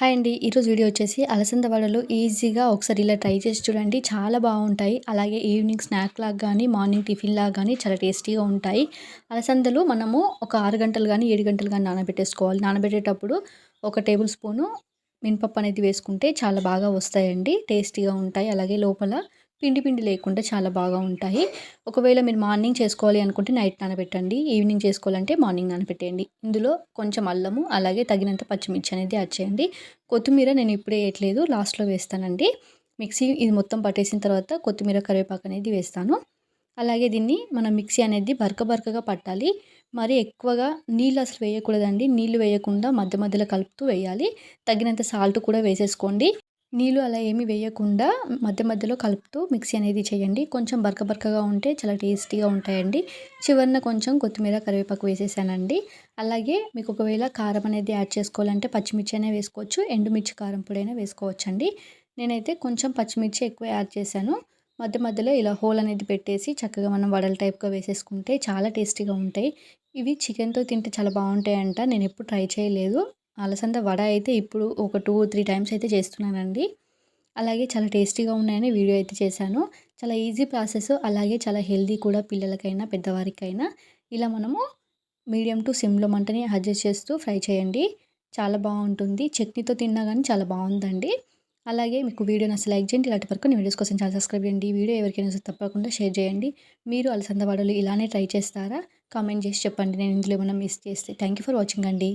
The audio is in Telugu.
హాయ్ అండి. ఈరోజు వీడియో వచ్చేసి అలసంద వడలు ఈజీగా ఒకసారి ఇలా ట్రై చేసి చూడండి. చాలా బాగుంటాయి. అలాగే ఈవినింగ్ స్నాక్ లాగా కానీ మార్నింగ్ టిఫిన్ లాగా కానీ చాలా టేస్టీగా ఉంటాయి. అలసందలు మనము ఒక ఆరు గంటలు కానీ ఏడు గంటలు కానీ నానబెట్టేసుకోవాలి. నానబెట్టేటప్పుడు ఒక టేబుల్ స్పూను మినపప్పు అనేది వేసుకుంటే చాలా బాగా వస్తాయండి. టేస్టీగా ఉంటాయి. అలాగే లోపల పిండి పిండి లేకుండా చాలా బాగా ఉంటాయి. ఒకవేళ మీరు మార్నింగ్ చేసుకోవాలి అనుకుంటే నైట్ నానబెట్టండి. ఈవినింగ్ చేసుకోవాలంటే మార్నింగ్ నానబెట్టేయండి. ఇందులో కొంచెం అల్లము అలాగే తగినంత పచ్చిమిర్చి అనేది యాడ్ చేయండి. కొత్తిమీర నేను ఇప్పుడే వేయట్లేదు. లాస్ట్లో వేస్తానండి. మిక్సీ ఇది మొత్తం పట్టేసిన తర్వాత కొత్తిమీర కరివేపాకు అనేది వేస్తాను. అలాగే దీన్ని మనం మిక్సీ అనేది బరక బరకగా పట్టాలి. మరి ఎక్కువగా నీళ్ళు అసలు వేయకూడదండి. నీళ్ళు వేయకుండా మధ్య మధ్యలో కలుపుతూ వేయాలి. తగినంత సాల్ట్ కూడా వేసేసుకోండి. నీళ్ళు అలా ఏమీ వేయకుండా మధ్య మధ్యలో కలుపుతూ మిక్సీ అనేది చేయండి. కొంచెం బరక బరకగా ఉంటే చాలా టేస్టీగా ఉంటాయండి. చివరిన కొంచెం కొత్తిమీర కరివేపాకు వేసేసానండి. అలాగే మీకు ఒకవేళ కారం అనేది యాడ్ చేసుకోవాలంటే పచ్చిమిర్చి అయినా వేసుకోవచ్చు. ఎండుమిర్చి కారం పొడి అయినా వేసుకోవచ్చండి. నేనైతే కొంచెం పచ్చిమిర్చి ఎక్కువ యాడ్ చేశాను. మధ్య మధ్యలో ఇలా హోల్ అనేది పెట్టేసి చక్కగా మనం వడల టైప్గా వేసేసుకుంటే చాలా టేస్టీగా ఉంటాయి. ఇవి చికెన్తో తింటే చాలా బాగుంటాయంట. నేను ఎప్పుడు ట్రై చేయలేదు. అలసంద వడ అయితే ఇప్పుడు ఒక టూ త్రీ టైమ్స్ అయితే చేస్తున్నానండి. అలాగే చాలా టేస్టీగా ఉన్నాయని వీడియో అయితే చేశాను. చాలా ఈజీ ప్రాసెస్ అలాగే చాలా హెల్దీ కూడా పిల్లలకైనా పెద్దవారికైనా. ఇలా మనము మీడియం టు సిమ్లో మంటని అడ్జస్ట్ చేస్తూ ఫ్రై చేయండి. చాలా బాగుంటుంది. చట్నీతో తిన్నా కానీ చాలా బాగుందండి. అలాగే మీకు వీడియో అసలు లైక్ చేయండి. ఇలాంటి వరకు నేను వీడియోస్ కోసం చాలా సబ్స్క్రైబ్ చేయండి. వీడియో ఎవరికైనా తప్పకుండా షేర్ చేయండి. మీరు అలసంద వడలు ఇలానే ట్రై చేస్తారా? కామెంట్ చేసి చెప్పండి. నేను ఇందులో ఏమైనా మిస్ చేస్తే. థ్యాంక్ యూ ఫర్ వాచింగ్ అండి.